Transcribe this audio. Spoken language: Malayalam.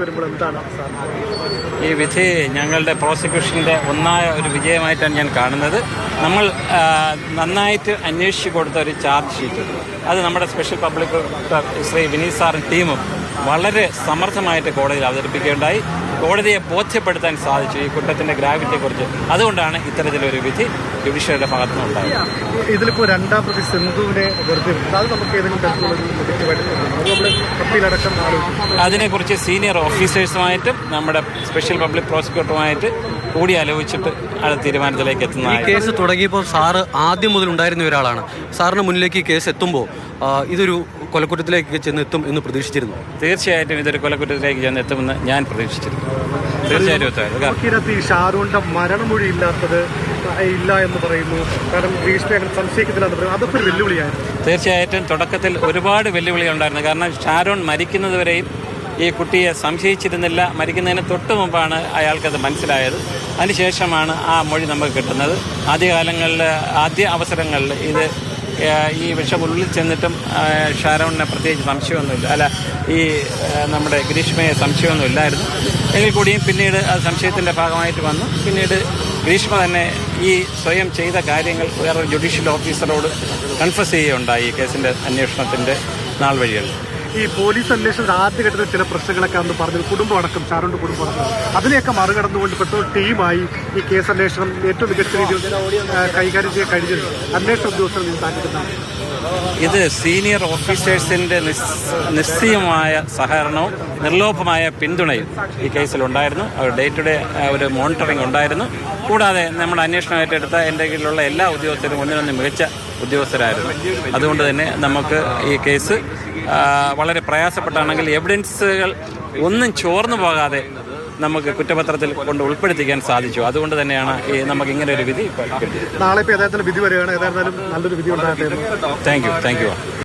വരുമ്പോൾ എന്താണ് ഈ വിധി ഞങ്ങളുടെ പ്രോസിക്യൂഷന്റെ ഒന്നായ ഒരു വിജയമായിട്ടാണ് ഞാൻ കാണുന്നത്. നമ്മൾ നന്നായിട്ട് അന്വേഷിച്ചു കൊടുത്ത ഒരു ചാർജ് ഷീറ്റ്. അത് നമ്മുടെ സ്പെഷ്യൽ പബ്ലിക് ശ്രീ വിനീത് സാറും ടീമും വളരെ സമർത്ഥമായിട്ട് കോടതിയിൽ അവതരിപ്പിക്കുകയുണ്ടായി. കോടതിയെ ബോധ്യപ്പെടുത്താൻ സാധിച്ചു ഈ കുറ്റത്തിന്റെ ഗ്രാവിറ്റിയെക്കുറിച്ച്. അതുകൊണ്ടാണ് ഇത്തരത്തിലൊരു വിധി ജുഡീഷ്യറിയുടെ ഭാഗത്തു നിന്നുണ്ടായത്. ഇതിലിപ്പോ രണ്ടാം പ്രതി സിന്ധുവിനെ വെറുതെ. അത് നമുക്ക് ഏതെങ്കിലും തരത്തിലുള്ള അതിനെക്കുറിച്ച് സീനിയർ ഓഫീസേഴ്സുമായിട്ടും നമ്മുടെ സ്പെഷ്യൽ പബ്ലിക് പ്രോസിക്യൂട്ടറുമായിട്ട് കൂടി ആലോചിച്ചിട്ട് അത് തീരുമാനത്തിലേക്ക് ഈ കേസ് തുടങ്ങിയപ്പോൾ സാറ് ആദ്യം മുതൽ ഉണ്ടായിരുന്ന ഒരാളാണ്. സാറിന് മുന്നിലേക്ക് ഈ കേസ് എത്തുമ്പോൾ ഇതൊരു കൊലക്കുറ്റത്തിലേക്ക് ചെന്നെത്തും എന്ന് പ്രതീക്ഷിച്ചിരുന്നു. തീർച്ചയായിട്ടും ഇതൊരു കൊലക്കുറ്റത്തിലേക്ക് ചെന്നെത്തുമെന്ന് ഞാൻ പ്രതീക്ഷിച്ചിരുന്നു. തീർച്ചയായിട്ടും ഷാരൂണിന്റെ മരണമൊഴി ഇല്ലാത്തത് ഇല്ല എന്ന് പറയുന്നു. കാരണം പറയുന്നു. അതൊക്കെ വെല്ലുവിളിയായിരുന്നു. തീർച്ചയായിട്ടും തുടക്കത്തിൽ ഒരുപാട് വെല്ലുവിളികൾ ഉണ്ടായിരുന്നു. കാരണം ഷാരോൺ മരിക്കുന്നതുവരെയും ഈ കുട്ടിയെ സംശയിച്ചിരുന്നില്ല. മരിക്കുന്നതിന് തൊട്ട് മുമ്പാണ് അയാൾക്കത് മനസ്സിലായത്. അതിനുശേഷമാണ് ആ മൊഴി നമുക്ക് കിട്ടുന്നത്. ആദ്യകാലങ്ങളിൽ ആദ്യ അവസരങ്ങളിൽ ഇത് ഈ വിഷം ഉള്ളിൽ ചെന്നിട്ടും ഷാരോണിനെ പ്രത്യേകിച്ച് സംശയമൊന്നുമില്ല. അല്ല ഈ നമ്മുടെ ഗ്രീഷ്മയെ സംശയമൊന്നും ഇല്ലായിരുന്നു എങ്കിൽ കൂടിയും പിന്നീട് അത് സംശയത്തിന്റെ ഭാഗമായിട്ട് വന്നു. പിന്നീട് ഗ്രീഷ്മ തന്നെ ഈ സ്വയം ചെയ്ത കാര്യങ്ങൾ വേറൊരു ജുഡീഷ്യൽ ഓഫീസറോട് കൺഫസ് ചെയ്യുകയുണ്ടായി ഈ കേസിന്റെ അന്വേഷണത്തിന്റെ നാൾ വഴികളിൽ. ഈ പോലീസ് അന്വേഷണത്തിൽ ആദ്യഘട്ടത്തിൽ ചില പ്രശ്നങ്ങളൊക്കെ അന്ന് പറഞ്ഞു കുടുംബം അടക്കം ഷാരൂണിന്റെ കുടുംബം അടക്കം അതിനെയൊക്കെ മറികടന്നുകൊണ്ട് പെട്രോൾ ടീമായി ഈ കേസ് അന്വേഷണം ഏറ്റവും മികച്ച രീതിയിൽ കൈകാര്യം ചെയ്യാൻ കഴിഞ്ഞത് അന്വേഷണ ഉദ്യോഗസ്ഥർ നിന്ന് ഇത് സീനിയർ ഓഫീസേഴ്സിന്റെ നിശ്ചയമായ സഹകരണവും നിർലോഭമായ പിന്തുണയും ഈ കേസിലുണ്ടായിരുന്നു. അവർ ഡേ ടു ഡേ ഒരു മോണിറ്ററിംഗ് ഉണ്ടായിരുന്നു. കൂടാതെ നമ്മുടെ അന്വേഷണം ഏറ്റെടുത്ത എന്റെ കീഴിലുള്ള എല്ലാ ഉദ്യോഗസ്ഥരും ഒന്നിനൊന്ന് മികച്ച ഉദ്യോഗസ്ഥരായിരുന്നു. അതുകൊണ്ട് തന്നെ നമുക്ക് ഈ കേസ് വളരെ പ്രയാസപ്പെട്ടാണെങ്കിൽ എവിഡൻസുകൾ ഒന്നും ചോർന്നു പോകാതെ നമുക്ക് കുറ്റപത്രത്തിൽ കൊണ്ട് ഉൾപ്പെടുത്തിക്കാൻ സാധിച്ചു. അതുകൊണ്ട് തന്നെയാണ് ഈ നമുക്ക് ഇങ്ങനെ ഒരു വിധി നാളെ ഇപ്പോൾ യഥാർത്ഥത്തിൽ വിധി വരികയാണ്. ഏതായിരുന്നാലും നല്ലൊരു വിധി ഉണ്ടാകട്ടെ താങ്ക് യു താങ്ക് യു